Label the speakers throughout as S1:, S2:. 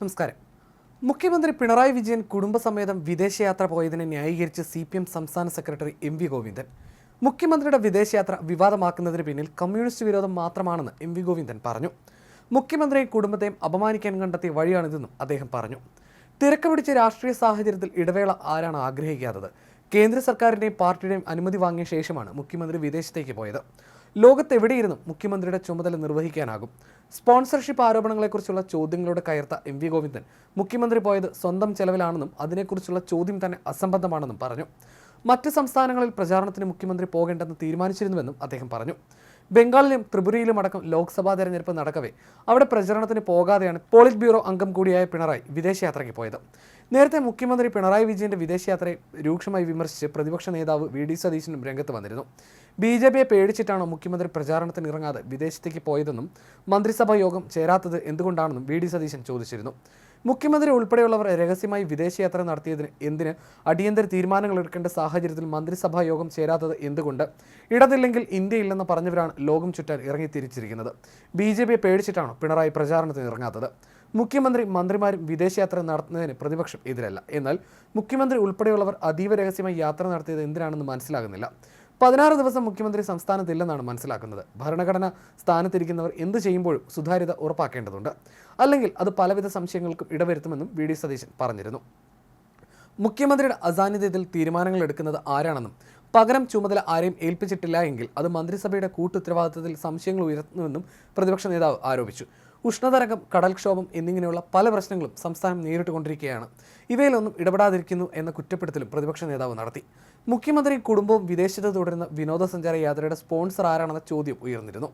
S1: നമസ്കാരം. മുഖ്യമന്ത്രി പിണറായി വിജയൻ കുടുംബസമേതം വിദേശയാത്ര പോയതിനെ ന്യായീകരിച്ച് സി പി എം സംസ്ഥാന സെക്രട്ടറി എം വി ഗോവിന്ദൻ. മുഖ്യമന്ത്രിയുടെ വിദേശയാത്ര വിവാദമാക്കുന്നതിന് പിന്നിൽ കമ്മ്യൂണിസ്റ്റ് വിരോധം മാത്രമാണെന്ന് എം വി ഗോവിന്ദൻ പറഞ്ഞു. മുഖ്യമന്ത്രിയെയും കുടുംബത്തെയും അപമാനിക്കാൻ കണ്ടെത്തിയ വഴിയാണിതെന്നും അദ്ദേഹം പറഞ്ഞു. തിരക്ക് പിടിച്ച രാഷ്ട്രീയ സാഹചര്യത്തിൽ ഇടവേള ആരാണ് ആഗ്രഹിക്കാത്തത്? കേന്ദ്ര സർക്കാരിന്റെയും പാർട്ടിയുടെയും അനുമതി വാങ്ങിയ ശേഷമാണ് മുഖ്യമന്ത്രി വിദേശത്തേക്ക് പോയത്. ലോകത്തെവിടെയിരുന്നും മുഖ്യമന്ത്രിയുടെ ചുമതല നിർവഹിക്കാനാകും? സ്പോൺസർഷിപ്പ് ആരോപണങ്ങളെക്കുറിച്ചുള്ള ചോദ്യങ്ങളോട് കയർത്ത എം വി ഗോവിന്ദൻ. മുഖ്യമന്ത്രി പോയത് സ്വന്തം ചെലവിലാണെന്നും അതിനെക്കുറിച്ചുള്ള ചോദ്യം തന്നെ അസംബന്ധമാണെന്നും പറഞ്ഞു. മറ്റ് സംസ്ഥാനങ്ങളിൽ പ്രചാരണത്തിന് മുഖ്യമന്ത്രി പോകേണ്ടെന്ന് തീരുമാനിച്ചിരുന്നുവെന്നും അദ്ദേഹം പറഞ്ഞു. ബംഗാളിലും ത്രിപുരയിലും അടക്കം ലോക്സഭാ തെരഞ്ഞെടുപ്പ് നടക്കവേ. അവിടെ പ്രചരണത്തിന് പോകാതെയാണ് പോളിറ്റ് ബ്യൂറോ അംഗം കൂടിയായ പിണറായി വിദേശയാത്രയ്ക്ക് പോയത്. നേരത്തെ മുഖ്യമന്ത്രി പിണറായി വിജയന്റെ വിദേശയാത്രയെ രൂക്ഷമായി വിമർശിച്ച് പ്രതിപക്ഷ നേതാവ് വി ഡി സതീശനും രംഗത്ത് വന്നിരുന്നു. ബി ജെ പിയെ പേടിച്ചിട്ടാണോ മുഖ്യമന്ത്രി പ്രചാരണത്തിന് ഇറങ്ങാതെ വിദേശത്തേക്ക് പോയതെന്നും മന്ത്രിസഭാ യോഗം ചേരാത്തത് എന്തുകൊണ്ടാണെന്നും വി ഡി സതീശൻ ചോദിച്ചിരുന്നു. മുഖ്യമന്ത്രി ഉൾപ്പെടെയുള്ളവർ രഹസ്യമായി വിദേശയാത്ര നടത്തിയതിന് എന്തിന് അടിയന്തര തീരുമാനങ്ങൾ എടുക്കേണ്ട സാഹചര്യത്തിൽ മന്ത്രിസഭാ യോഗം ചേരാത്തത് എന്തുകൊണ്ട്? ഇടതില്ലെങ്കിൽ ഇന്ത്യയില്ലെന്ന് പറഞ്ഞവരാണ് ലോകം ചുറ്റാൻ ഇറങ്ങി തിരിച്ചിരിക്കുന്നത്. ബി ജെ പിയെ പേടിച്ചിട്ടാണോ പിണറായി പ്രചാരണത്തിന് ഇറങ്ങാത്തത്? മുഖ്യമന്ത്രി മന്ത്രിമാരും വിദേശയാത്ര നടത്തുന്നതിന് പ്രതിപക്ഷം എതിരല്ല. എന്നാൽ മുഖ്യമന്ത്രി ഉൾപ്പെടെയുള്ളവർ അതീവ രഹസ്യമായി യാത്ര നടത്തിയത് എന്തിനാണെന്ന് മനസ്സിലാകുന്നില്ല. പതിനാറ് ദിവസം മുഖ്യമന്ത്രി സംസ്ഥാനത്തില്ലെന്നാണ് മനസ്സിലാക്കുന്നത്. ഭരണഘടന സ്ഥാനത്തിരിക്കുന്നവർ എന്ത് ചെയ്യുമ്പോഴും സുതാര്യത ഉറപ്പാക്കേണ്ടതുണ്ട്. അല്ലെങ്കിൽ അത് പലവിധ സംശയങ്ങൾക്കും ഇടവരുത്തുമെന്നും വി ഡി സതീശൻ പറഞ്ഞിരുന്നു. മുഖ്യമന്ത്രിയുടെ അസാന്നിധ്യത്തിൽ തീരുമാനങ്ങൾ എടുക്കുന്നത് ആരാണെന്നും പകരം ചുമതല ആരെയും ഏൽപ്പിച്ചിട്ടില്ല എങ്കിൽ അത് മന്ത്രിസഭയുടെ കൂട്ടുത്തരവാദിത്തത്തിൽ സംശയങ്ങൾ ഉയർത്തുന്നുവെന്നും പ്രതിപക്ഷ നേതാവ് ആരോപിച്ചു. ഉഷ്ണതരംഗം കടൽക്ഷോഭം എന്നിങ്ങനെയുള്ള പല പ്രശ്നങ്ങളും സംസ്ഥാനം നേരിട്ടുകൊണ്ടിരിക്കുകയാണ്. ഇവയിലൊന്നും ഇടപെടാതിരിക്കുന്നു എന്ന കുറ്റപ്പെടുത്തലും പ്രതിപക്ഷ നേതാവ് നടത്തി. മുഖ്യമന്ത്രി കുടുംബവും വിദേശത്ത് തുടരുന്ന വിനോദസഞ്ചാര യാത്രയുടെ സ്പോൺസർ ആരാണെന്ന ചോദ്യം ഉയർന്നിരുന്നു.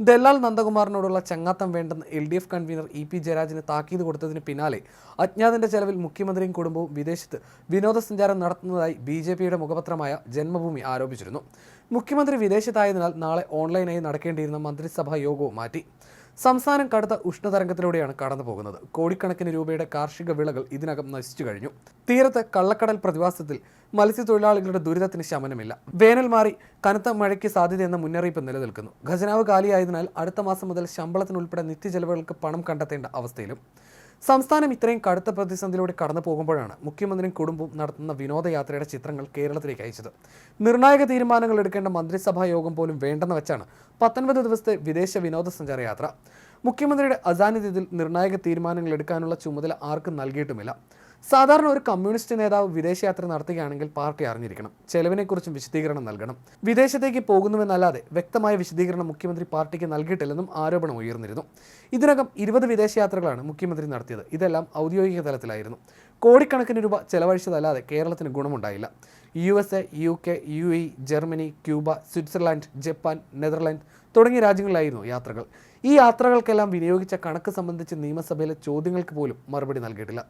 S1: ദല്ലാൽ നന്ദകുമാറിനോടുള്ള ചങ്ങാത്തം വേണ്ടെന്ന് L D F convener E P ജയരാജന് താക്കീത് കൊടുത്തതിന് പിന്നാലെ അജ്ഞാതന്റെ ചെലവിൽ മുഖ്യമന്ത്രിയും കുടുംബവും വിദേശത്ത് വിനോദസഞ്ചാരം നടത്തുന്നതായി ബി ജെ പിയുടെ മുഖപത്രമായ ജന്മഭൂമി ആരോപിച്ചിരുന്നു. മുഖ്യമന്ത്രി വിദേശത്തായതിനാൽ നാളെ ഓൺലൈനായി നടക്കേണ്ടിയിരുന്ന മന്ത്രിസഭാ യോഗവും മാറ്റി. സംസ്ഥാനം കടുത്ത ഉഷ്ണതരംഗത്തിലൂടെയാണ് കടന്നു പോകുന്നത്. കോടിക്കണക്കിന് രൂപയുടെ കാർഷിക വിളകൾ ഇതിനകം നശിച്ചു കഴിഞ്ഞു. തീരത്ത് കള്ളക്കടൽ പ്രതിഭാസത്തിൽ മത്സ്യത്തൊഴിലാളികളുടെ ദുരിതത്തിന് ശമനമില്ല. വേനൽ മാറി കനത്ത മഴയ്ക്ക് സാധ്യതയെന്ന മുന്നറിയിപ്പ് നിലനിൽക്കുന്നു. ഖജനാവ് കാലിയായതിനാൽ അടുത്ത മാസം മുതൽ ശമ്പളത്തിനുൾപ്പെടെ നിത്യചെലവുകൾക്ക് പണം കണ്ടെത്തേണ്ട അവസ്ഥയിലും സംസ്ഥാനം ഇത്രയും കടുത്ത പ്രതിസന്ധിയിലൂടെ കടന്നു പോകുമ്പോഴാണ് മുഖ്യമന്ത്രിയും കുടുംബവും നടത്തുന്ന വിനോദയാത്രയുടെ ചിത്രങ്ങൾ കേരളത്തിലേക്ക് അയച്ചത്. നിർണായക തീരുമാനങ്ങൾ എടുക്കേണ്ട മന്ത്രിസഭാ യോഗം പോലും വേണ്ടെന്ന് വെച്ചാണ് പത്തൊൻപത് ദിവസത്തെ വിദേശ വിനോദസഞ്ചാര യാത്ര. മുഖ്യമന്ത്രിയുടെ അസാന്നിധ്യത്തിൽ നിർണായക തീരുമാനങ്ങൾ എടുക്കാനുള്ള ചുമതല ആർക്കും നൽകിയിട്ടുമില്ല. സാധാരണ ഒരു കമ്മ്യൂണിസ്റ്റ് നേതാവ് വിദേശയാത്ര നടത്തുകയാണെങ്കിൽ പാർട്ടി അറിഞ്ഞിരിക്കണം. ചെലവിനെക്കുറിച്ചും വിശദീകരണം നൽകണം. വിദേശത്തേക്ക് പോകുന്നുവെന്നല്ലാതെ വ്യക്തമായ വിശദീകരണം മുഖ്യമന്ത്രി പാർട്ടിക്ക് നൽകിയിട്ടില്ലെന്നും ആരോപണം ഉയർന്നിരുന്നു. ഇതിനകം ഇരുപത് വിദേശയാത്രകളാണ് മുഖ്യമന്ത്രി നടത്തിയത്. ഇതെല്ലാം ഔദ്യോഗിക തലത്തിലായിരുന്നു. കോടിക്കണക്കിന് രൂപ ചെലവഴിച്ചതല്ലാതെ കേരളത്തിന് ഗുണമുണ്ടായില്ല. U S A U K U A Germany Cuba Switzerland Japan Netherland തുടങ്ങിയ രാജ്യങ്ങളിലായിരുന്നു യാത്രകൾ. ഈ യാത്രകൾക്കെല്ലാം വിനിയോഗിച്ച കണക്ക് സംബന്ധിച്ച് നിയമസഭയിലെ ചോദ്യങ്ങൾക്ക് പോലും മറുപടി നൽകിയിട്ടില്ല.